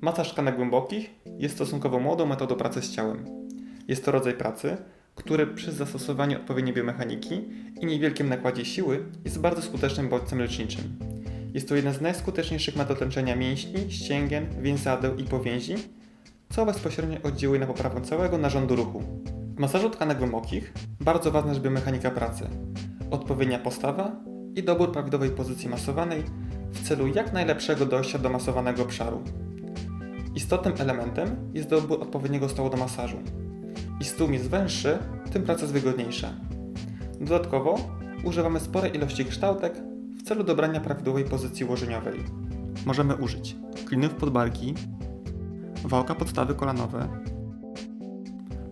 Masaż tkanek głębokich jest stosunkowo młodą metodą pracy z ciałem. Jest to rodzaj pracy, który przy zastosowaniu odpowiedniej biomechaniki i niewielkim nakładzie siły jest bardzo skutecznym bodźcem leczniczym. Jest to jedna z najskuteczniejszych metod leczenia mięśni, ścięgien, więzadeł i powięzi, co bezpośrednio oddziałuje na poprawę całego narządu ruchu. W masażu tkanek głębokich bardzo ważna jest biomechanika pracy, odpowiednia postawa i dobór prawidłowej pozycji masowanej w celu jak najlepszego dojścia do masowanego obszaru. Istotnym elementem jest dobór odpowiedniego stołu do masażu. I stół jest węższy, tym praca jest wygodniejsza. Dodatkowo używamy sporej ilości kształtek w celu dobrania prawidłowej pozycji łożeniowej. Możemy użyć klinów podbarki, wałka podstawy kolanowe,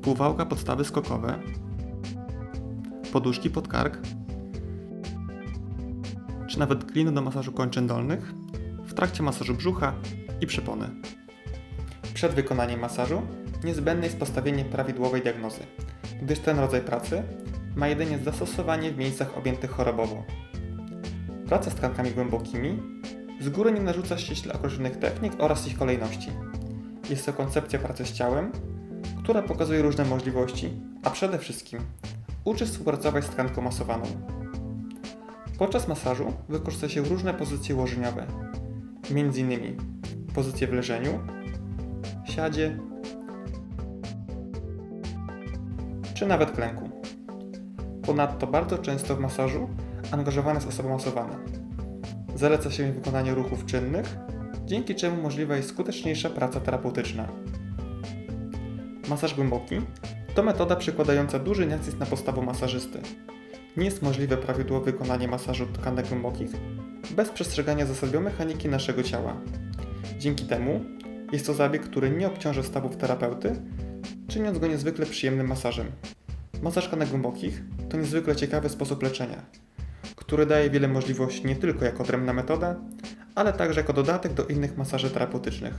półwałka podstawy skokowe, poduszki pod kark, czy nawet kliny do masażu kończyn dolnych w trakcie masażu brzucha i przypony. Przed wykonaniem masażu niezbędne jest postawienie prawidłowej diagnozy, gdyż ten rodzaj pracy ma jedynie zastosowanie w miejscach objętych chorobowo. Praca z tkankami głębokimi z góry nie narzuca ściśle określonych technik oraz ich kolejności. Jest to koncepcja pracy z ciałem, która pokazuje różne możliwości, a przede wszystkim uczy współpracować z tkanką masowaną. Podczas masażu wykorzysta się różne pozycje łożeniowe, m.in. pozycje w leżeniu, siadzie czy nawet klęku. Ponadto bardzo często w masażu angażowana jest osoba masowana. Zaleca się jej wykonanie ruchów czynnych, dzięki czemu możliwa jest skuteczniejsza praca terapeutyczna. Masaż głęboki to metoda przykładająca duży nacisk na postawę masażysty. Nie jest możliwe prawidłowe wykonanie masażu tkanek głębokich bez przestrzegania zasad biomechaniki naszego ciała. Dzięki temu jest to zabieg, który nie obciąża stawów terapeuty, czyniąc go niezwykle przyjemnym masażem. Masaż tkanek głębokich to niezwykle ciekawy sposób leczenia, który daje wiele możliwości nie tylko jako odrębna metoda, ale także jako dodatek do innych masaży terapeutycznych.